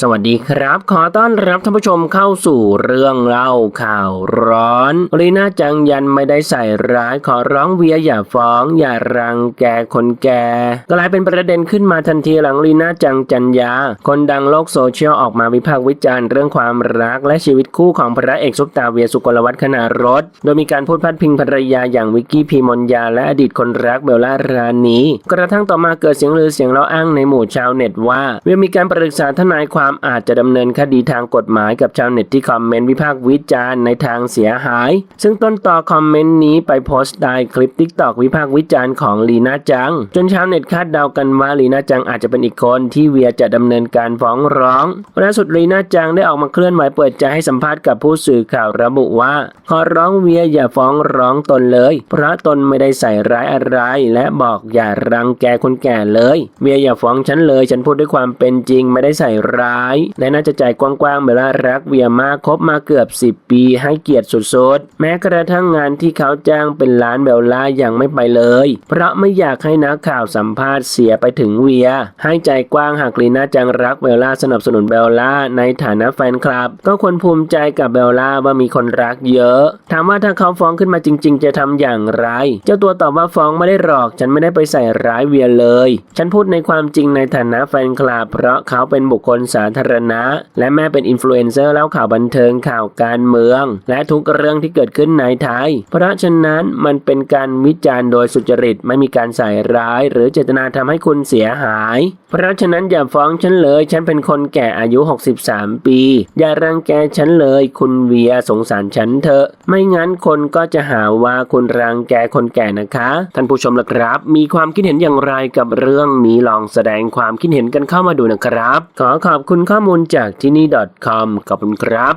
สวัสดีครับ ขอต้อนรับท่านผู้ชมเข้าสู่เรื่องเล่าข่าวร้อนลีน่าจังยันไม่ได้ใส่ร้ายขอร้องเวียอย่าฟ้อง อย่ารังแกคนแก่กลายเป็นประเด็นขึ้นมาทันทีหลังลีน่าจังจันยา คนดังโลกโซเชียลออกมาวิพากษ์วิจารณ์เรื่องความรักและชีวิตคู่ของพระเอกซุปตาเวียสุกลวัฒน์ขนารถ โดยมีการพูดพัดพิงภรรยาอย่างวิกกี้พีมนยา และอดีตคนรักเบลล่ารานีกระทั่งต่อมาเกิดเสียงลือเสียงเล่าอ้างในหมู่ชาวเน็ตว่าเวียมีการปรึกษาทนายความอาจจะดำเนินคดีทางกฎหมายกับชาวเน็ตที่คอมเมนต์วิพากษ์วิจารณ์ในทางเสียหาย ซึ่งต้นต่อคอมเมนต์นี้ไปโพสต์ได้คลิปทิกตอกวิพากษ์วิจารณ์ของลีน่าจัง จนชาวเน็ตคาดเดากันว่าลีน่าจังอาจจะเป็นอีกคนที่เวียจะดำเนินการฟ้องร้องล่าสุดลีน่าจังได้ออกมาเคลื่อนไหวเปิดใจให้สัมภาษณ์กับผู้สื่อข่าวระบุว่า ขอร้องเวียอย่าฟ้องร้องตนเลย เพราะตนไม่ได้ใส่ร้ายอะไร และบอกอย่ารังแกคนแก่เลย เวียอย่าฟ้องฉันเลย ฉันพูดด้วยความเป็นจริงไม่ได้ใส่ร้ายและน่าจะใจกว้างๆเบลล่ารักเวียมากคบมาเกือบ 10 ปี ให้เกียรติสุดๆ แม้กระทั่งงานที่เขาจ้างเป็นล้านเบลล่ายังไม่ไปเลย เพราะไม่อยากให้นักข่าวสัมภาษณ์เสียไปถึงเวีย ให้ใจกว้างหากลีน่าจังรักเบลล่าสนับสนุนเบลล่าในฐานะแฟนคลับ ก็ควรภูมิใจกับเบลล่าว่ามีคนรักเยอะ ถามว่าถ้าเขาฟ้องขึ้นมาจริง ๆ จะทำอย่างไร เจ้าตัวตอบว่าฟ้องไม่ได้หรอก ฉันไม่ได้ไปใส่ร้ายเวียเลย ฉันพูดในความจริงในฐานะแฟนคลับ เพราะเขาเป็นบุคคลสาธารณะ และแม่เป็นอินฟลูเอนเซอร์เล่าข่าวบันเทิงข่าวการเมือง และทุกเรื่องที่เกิดขึ้นในไทย เพราะฉะนั้นมันเป็นการวิจารณ์โดยสุจริตไม่มีการใส่ร้าย หรือเจตนาทำให้คุณเสียหาย เพราะฉะนั้นอย่าฟ้องฉันเลย ฉันเป็นคนแก่อายุ 63 ปี อย่ารังแกฉันเลย คุณเวียสงสารฉันเถอะ ไม่งั้นคนก็จะหาว่าคุณรังแกคนแก่นะคะ ท่านผู้ชมละครับ มีความคิดเห็นอย่างไรกับเรื่องนี้ลองแสดงความคิดเห็นกันเข้ามาดูนะครับ ขอขอบคุณข้อมูลจากที่นี่ .com ขอบคุณครับ